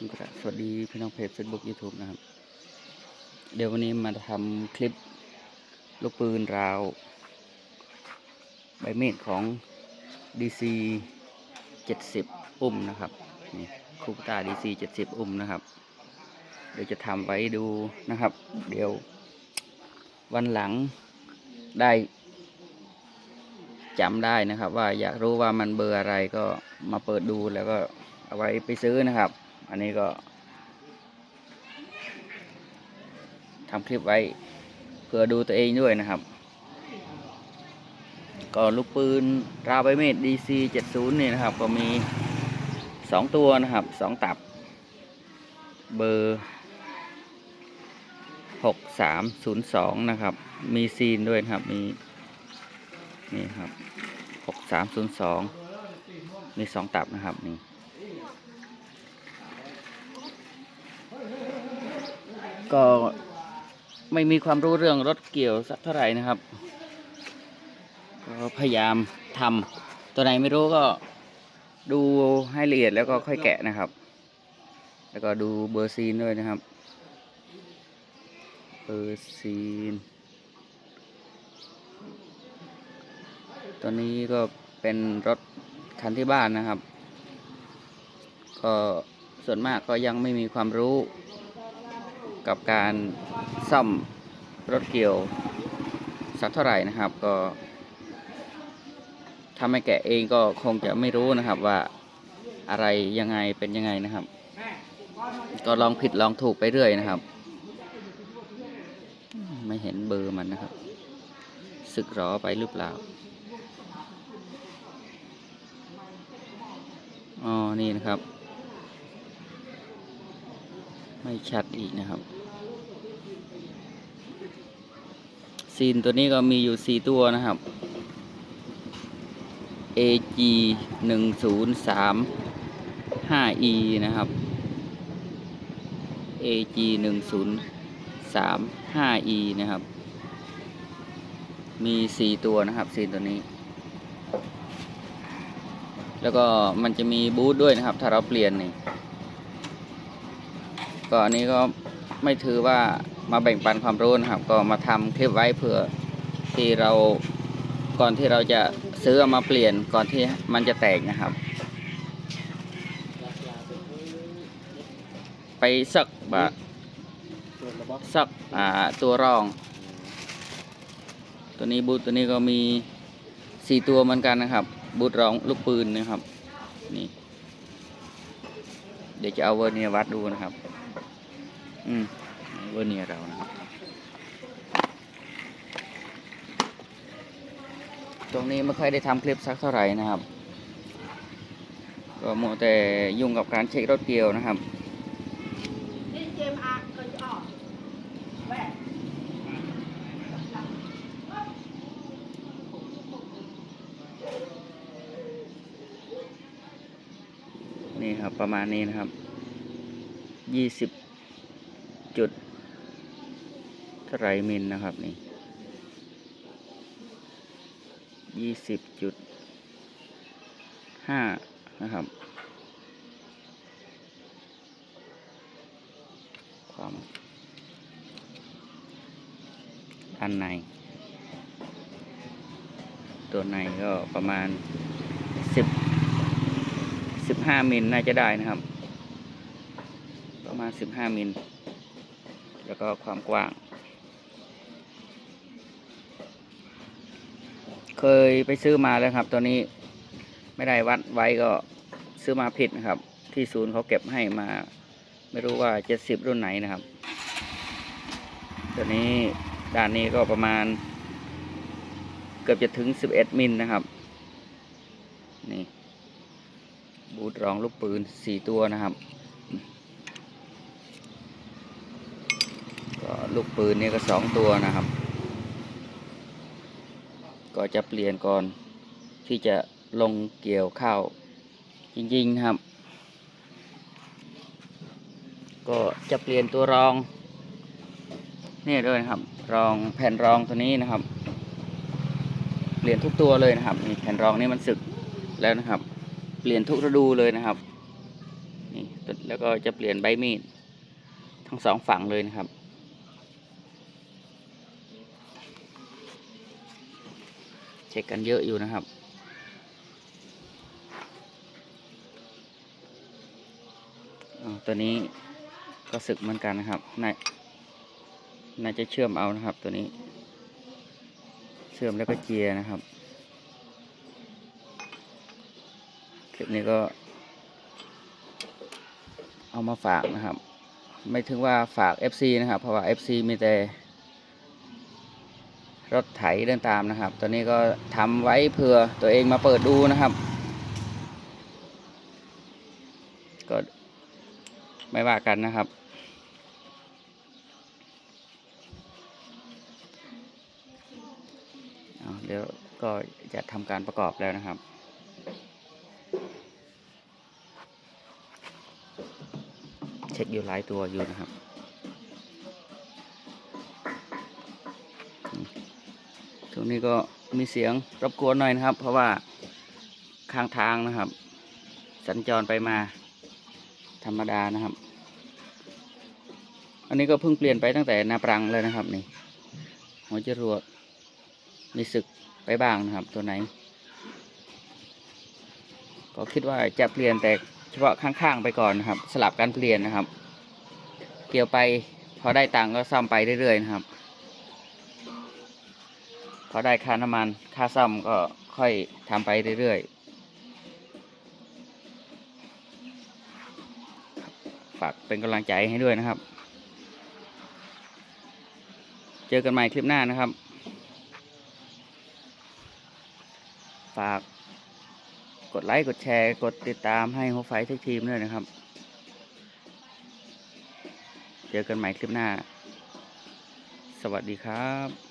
ุณกระสวัสดีพี่น้องเพจ Facebook YouTube นะครับ เดี๋ยววันนี้มาทำคลิปลูกปืนราว ใบมีดของ DC 70 อุ้มนะครับนี่คูปตา DC 70 อุ้มนะครับ เดี๋ยวจะทำไว้ดูนะครับ เดี๋ยววันหลังได้จำได้นะครับ ว่าอยากรู้ว่ามันเบอร์อะไรก็มาเปิดดูแล้วก็เอาไว้ไปซื้อนะครับ อันนี้ก็ทำคลิปไว้เพื่อดูตัวเองด้วยนะครับ ก็ลูกปืนราวใบเมตร DC 70นี่นะครับ ก็มีสองตัวนะครับสองตับ เบอร์หกสามศูนย์สองนะครับ มีซีนด้วยนะครับ มี นี่ครับหกสามศูนย์สองมีสองตับนะครับนี่ ก็ไม่มีความรู้เรื่องรถเกี่ยวสักเท่าไหร่นะครับ ก็พยายามทำตัวไหนไม่รู้ก็ดูให้ละเอียดแล้วก็ค่อยแกะนะครับ แล้วก็ดูเบอร์ซีนด้วยนะครับ เบอร์ซีน ตัวนี้ก็เป็นรถคันที่บ้านนะครับ ก็ส่วนมากก็ยังไม่มีความรู้ กับการซ่อมรถเกี่ยวสักเท่าไหร่นะครับก็ถ้าไม่แกะเองก็คงจะไม่รู้นะครับว่าอะไรยังไงเป็นยังไงนะครับ ก็ลองผิดลองถูกไปเรื่อยนะครับ ไม่เห็นเบอร์มันนะครับ สึกหรอไปหรือเปล่าอ๋อนี่นะครับ ไม่ชัดอีกนะครับ ซีนตัวนี้ก็มีอยู่ 4 ตัวนะครับ AG 1 0 3 5 E นะครับ AG 1 0 3 5 E นะครับ มี 4 ตัวนะครับ ซีนตัวนี้ แล้วก็มันจะมีบูทด้วยนะครับ ถ้าเราเปลี่ยนนี่ ก็อันนี้ก็ไม่ถือว่ามาแบ่งปันความรู้นะครับ ก็มาทำคลิปไว้เพื่อที่เราก่อนที่เราจะซื้อเอามาเปลี่ยนก่อนที่มันจะแตกนะครับ ไปสักบะสักอ่าตัวรอง ตัวนี้บูทตัวนี้ก็มีสี่ตัวเหมือนกันนะครับ บูทรองลูกปืนนะครับนี่เดี๋ยวจะเอาเวอร์เนียวัดดูนะครับ อืมเวอร์เนียเรานะตรงนี้ไม่ค่อยได้ทำคลิปสักเท่าไหร่นะครับ ก็มัวแต่ยุ่งกับการเช็ครถเกียวนะครับนี่ครับประมาณนี้นะครับ 20 ท่าไหรมิลนะครับนี่ยี่สิบจุดห้านะครับ ความด้านใน ตัวในก็ประมาณสิบสิบห้ามิลน่าจะได้นะครับ ประมาณสิบห้ามิลแล้วก็ความกว้าง เคยไปซื้อมาแล้วครับ ตัวนี้ไม่ได้วัดไว้ก็ซื้อมาผิดนะครับ ที่ศูนย์เขาเก็บให้มา ไม่รู้ว่าเจ็ดสิบรุ่นไหนนะครับ ตัวนี้ด้านนี้ก็ประมาณ เกือบจะถึงสิบเอ็ดมิลนะครับ นี่ บูทรองลูกปืนสี่ตัวนะครับก็ลูกปืนนี่ก็สองตัวนะครับ ก็จะเปลี่ยนก่อนที่จะลงเกี่ยวข้าวจริงๆนะครับ ก็จะเปลี่ยนตัวรองนี่ด้วยนะครับ รองแผ่นรองตัวนี้นะครับ เปลี่ยนทุกตัวเลยนะครับนี่แผ่นรองนี่มันสึกแล้วนะครับ เปลี่ยนทุกฤดูเลยนะครับนี่แล้วก็จะเปลี่ยนใบมีดทั้งสองฝั่งเลยนะครับ เช็คกันเยอะอยู่นะครับ ตัวนี้ก็สึกเหมือนกันนะครับน่าน่าจะเชื่อมเอานะครับ ตัวนี้ เชื่อมแล้วก็เจียนะครับคลิปนี้ก็ เอามาฝากนะครับ ไม่ถึงว่าฝาก FC นะครับ เพราะว่า FC มีแต่ รถไถเดินตามนะครับ ตัวนี้ก็ทำไว้เพื่อตัวเองมาเปิดดูนะครับ ก็ไม่ว่ากันนะครับเเดี๋ยวก็จะทำการประกอบแล้วนะครับเช็คอยู่หลายตัวอยู่นะครับ ช่วงนี้ก็มีเสียงรบกวนหน่อยนะครับ เพราะว่าข้างทางนะครับ สัญจรไปมาธรรมดานะครับ อันนี้ก็เพิ่งเปลี่ยนไปตั้งแต่นาปรังเลยนะครับนี่หัวจรวดมีสึกไปบ้างนะครับ ตัวไหน ก็คิดว่าจะเปลี่ยนแต่เฉพาะข้างๆไปก่อนนะครับ สลับกันเปลี่ยนนะครับ เกี่ยวไปพอได้ตังก็ซ่อมไปเรื่อยๆนะครับ พอได้ค่าน้ำมันค่าซ่อมก็ค่อยทำไปเรื่อยๆ ฝากเป็นกำลังใจให้ด้วยนะครับ เจอกันใหม่คลิปหน้านะครับ ฝากกดไลค์ กดแชร์ กดติดตามให้หัวไฟทุกทีมด้วยนะครับ เจอกันใหม่คลิปหน้า สวัสดีครับ